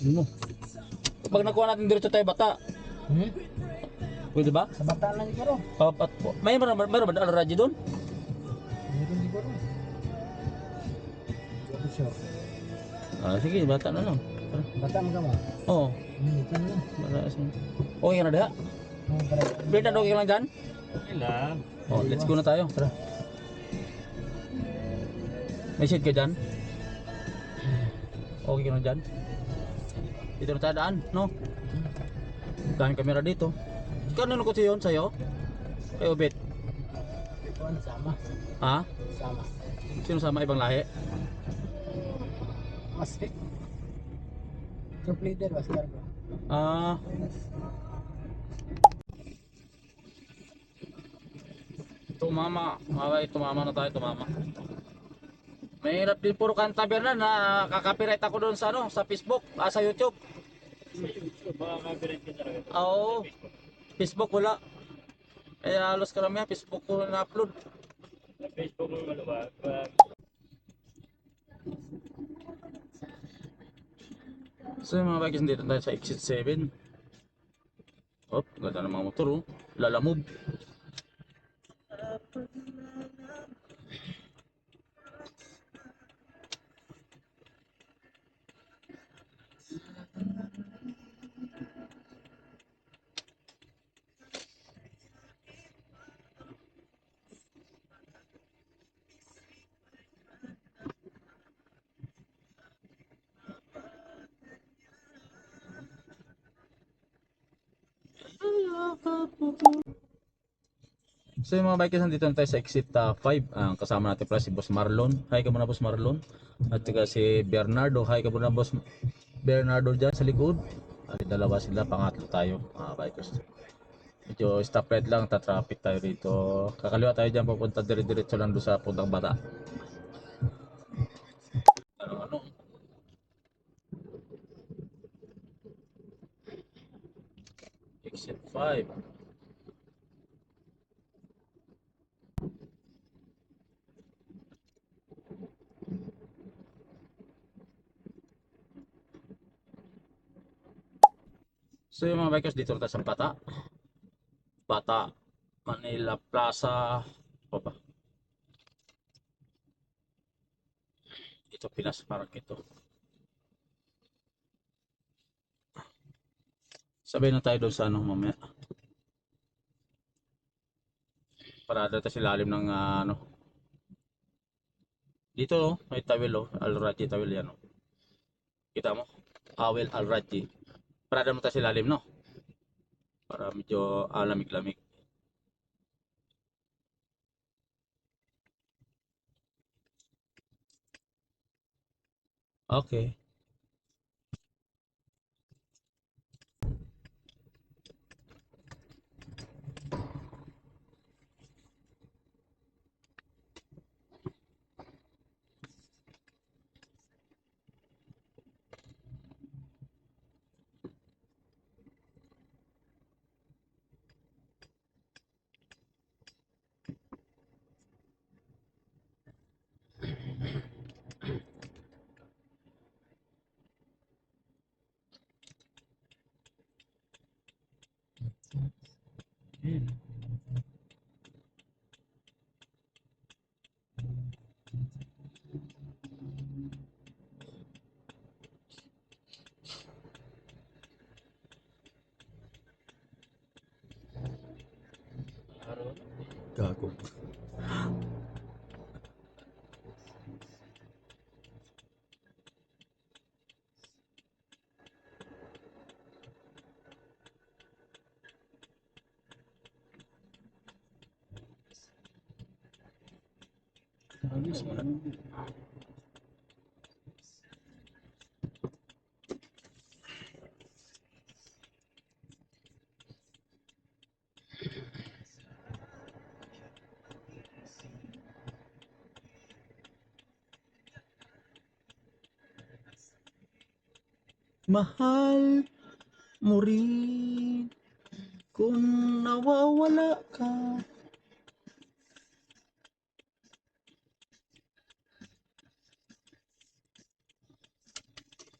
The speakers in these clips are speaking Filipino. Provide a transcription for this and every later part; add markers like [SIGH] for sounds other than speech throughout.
Ayusin mo. Pag nakuha natin diretso tayo bata, Hmm? pwede ba? Sa bata lang siguro. Papat po. May meron meron ba already doon? Meron siguro. Sure. Ah, sige, bata na lang. Bata mo ka mo? Oo. Hmm, ito na lang. Para sa Okay ka na? Hmm, para. Bernard, okay lang dyan? Okay lang. Oh, let's go na tayo. Tara. May seat ka dyan? Okay ka na dyan? Dito na tayo daan, no? Daming kamera dito. Kanino ko yun sa'yo? Kay Obet. Ang sama. Ha? Sama. Sino sama ibang lahi? Mas fit. Troop leader, Master bro. Ah. Tumama. Okay, tumama na tayo, tumama. Mahirap din puro kanta Bernard na kakapiright ako doon sa ano, sa Facebook, ah, sa YouTube. Baka copyright ka talaga. Oo. Facebook wala. Kaya halos karamihan Facebook ko na-upload. Sa Facebook mo ano ba? So yung mga bikers dito tayo sa exit 7. Oh, ganda ng mga motor oh. Lalamove. So yung mga bikers nandito na tayo sa exit 5. Ang kasama natin pala si Boss Marlon. Hi ka muna Boss Marlon. At saka si Bernardo. Hi ka muna Boss Bernardo dyan sa likod. Ali dalawa sila, pangatlo tayo mga bikers. Medyo stoplight lang, ta-traffic tayo dito. Kakaliwa tayo dyan, pupunta dire-diretso lang doon sa puntang bata. Ano, ano? Exit 5. So yung mga bikers dito tayo sa Bata. Bata, Manila Plaza. Ano ba? Ito Pinas Market to. Sabay na tayo doon sa ano mamaya. Parada tayo sa lalim ng ah, ano. Dito oh, may tawil oh, Al-Raji tawil yan oh. Kita mo? Awel Al-Raji. Parada mo tayo sa no? Para medyo ah, lamig-lamig. Okay. 大公布。为什么？Mahal mo rin kung nawawala ka.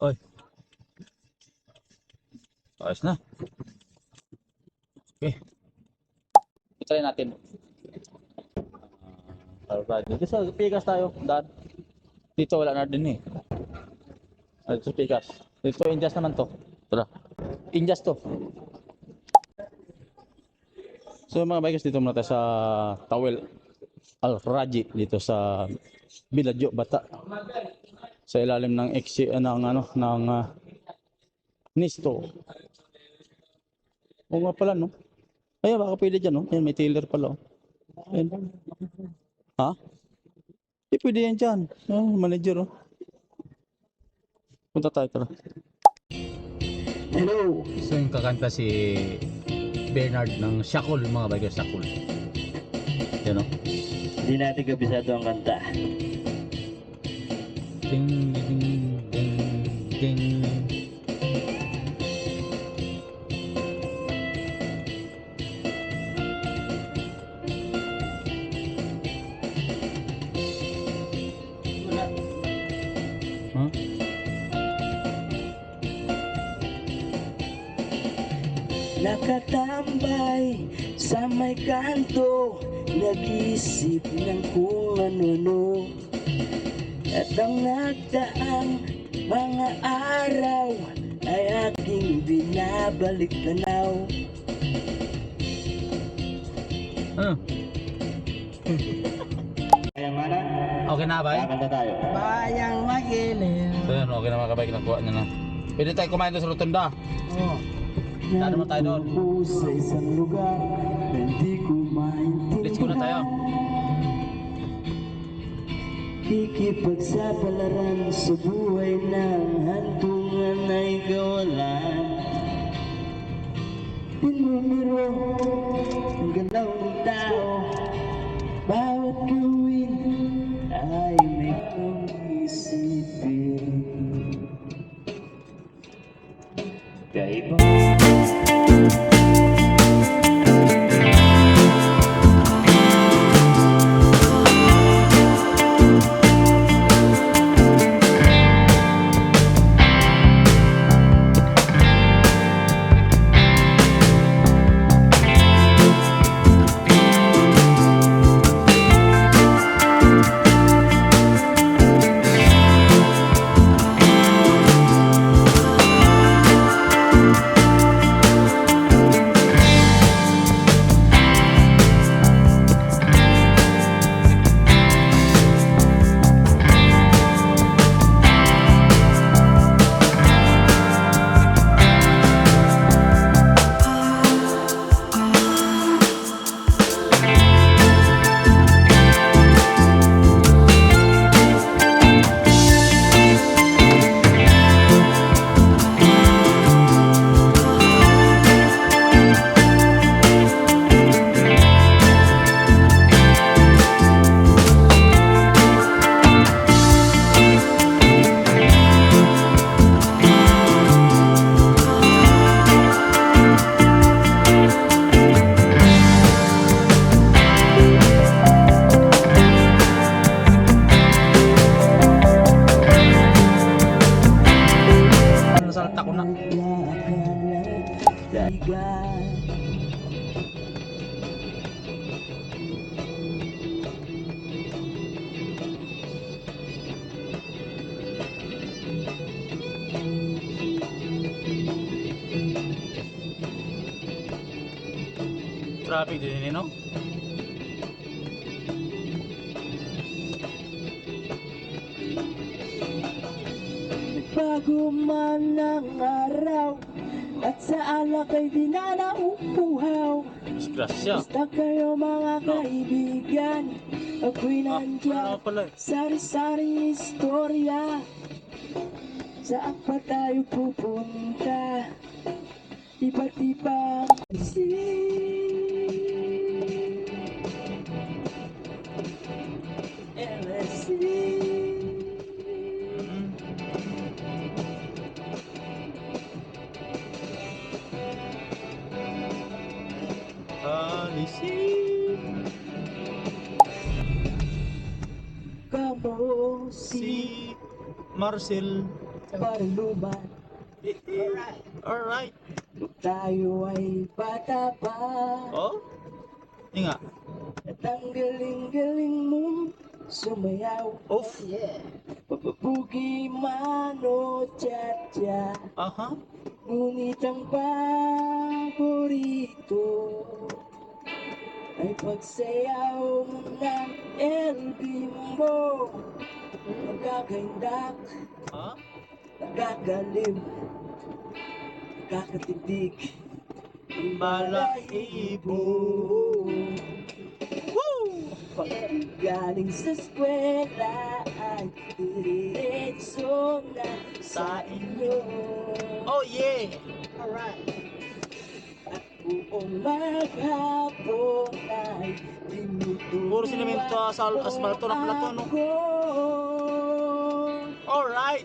Oy. Ayos na. Okay. Try natin. Alright. Dito sa Pikas tayo, dad. Dito wala na din eh. Dito sa Pikas. Dito Injas naman to. Tara. Injas to. So mga bikers dito muna tayo sa Tawel Al Raji dito sa Biladyo Bata. Sa ilalim ng exi uh, ng ano ng ah, Nisto. Oo nga pala no. Ay baka pwede dyan no. Yan may tailor pala oh. Ayan. Ha? Hindi pwede yan dyan. Oh, manager oh. Punta tayo tara. Hello. So yung kakanta si Bernard ng Shakul, mga bikers Shakul. Yan o. Hindi natin kabisado ang kanta. Ding, ding, ding, ding. Nakatambay sa may kanto Nag-iisip ng kung ano-ano At ang nagdaang mga araw Ay aking binabalik tanaw Ano? [LAUGHS] Kaya mana, Okay na ba? kakanta tayo. Bayang magiliw So okay na mga kabay, nakuha niya na. Pwede tayo kumain doon sa Rotunda. oh. Daan naman tayo doon. Sa isang lugar Hindi ko maintindihan Let's go na tayo. Kikipagsapalaran sa buhay ng hantungan ay kawalan Pinumiro ang galaw ng tao rapide, no? Bago man ang araw At sa alak ay di na naupuhaw. Disgrasya. Basta kayo mga kaibigan? Ako'y Ah, nandiyan pala? eh. Sari-saring istorya. Saan pa tayo pupunta. Iba't ibang LSC Marcel. Paruman Alright. Nung tayo ay bata pa Oh? Hindi nga. At ang galing-galing mong sumayaw Off. Yeah. Papabugi man o tsa-tsa Aha. Ngunit ang paborito Ay pagsayaw ng El Bimbo Nagkakaindak, Ha? nagkakalim Nakakatindig Balahibo. Woo! Pag galing sa eskwela ay diretso na sa inyo Oh yeah! Alright. At buong maghapon ay tinutulungan Puro sinimento sa asfalto na plato, no? ako. Alright!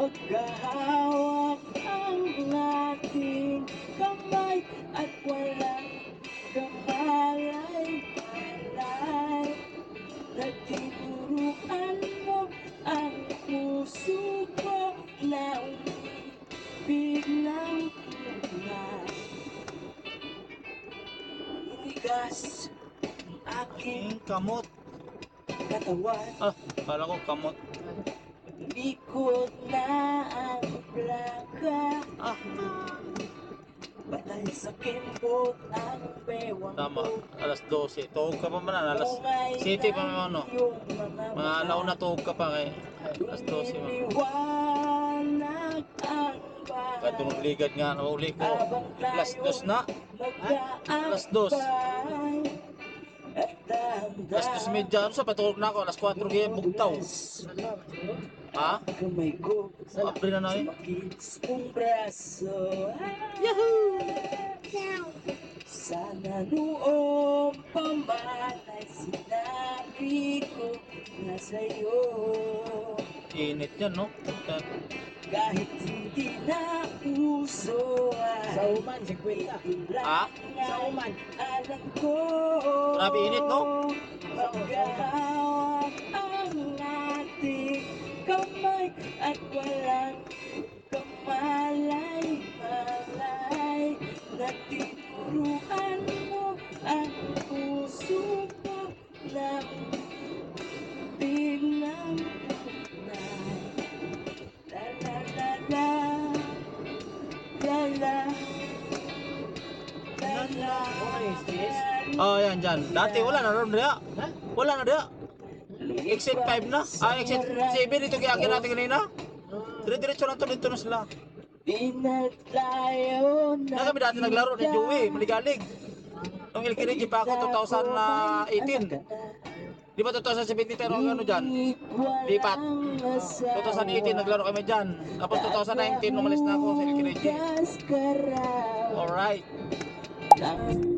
Pagkahawak ang ating kamay At walang kamalay-malay Nagtinuruan mo ang puso ko na umibig ng tunay Inigas ang aking King kamot. katawan Ah, kala ko kamot. Huwag na ang plaka Ah. Patay sa kimbot ang bewang Tama, alas 12. Tuhog ka pa man, ah. alas 7 pa man, ano. Mga Mga alaw na tuhog ka pa kay alas 12 man. Iniwanag ang bahay. Nga, nauli ko. Alas 2 na. Alas 2. Alas 2 medya. Ano sa patulog na ako? Alas 4 kaya bugtaw. Ha? Ko Abre na na braso Yahoo! Sana noong paman ay sinabi ko na sa'yo Init yan, no? Kahit hindi na uso Sa uman, 50. Ha? Sa uman. alam ko Grabe init, no? Pagkahawak ang ating kamay At walang Oh, yan dyan. Dati wala na ron diya. Wala na diya. Exit 5 na. Ah, exit 7 dito kaya natin kanina. Dire-diretso lang to dito na sila. Na kami dati naglaro ni Joey, maligalig. Nung LKDG pa ako 2018. Di ba 2017 tayo ano dyan? Lipat. 2018 naglaro kami dyan. Tapos 2019 umalis na ako sa LKDG. Alright. Alright.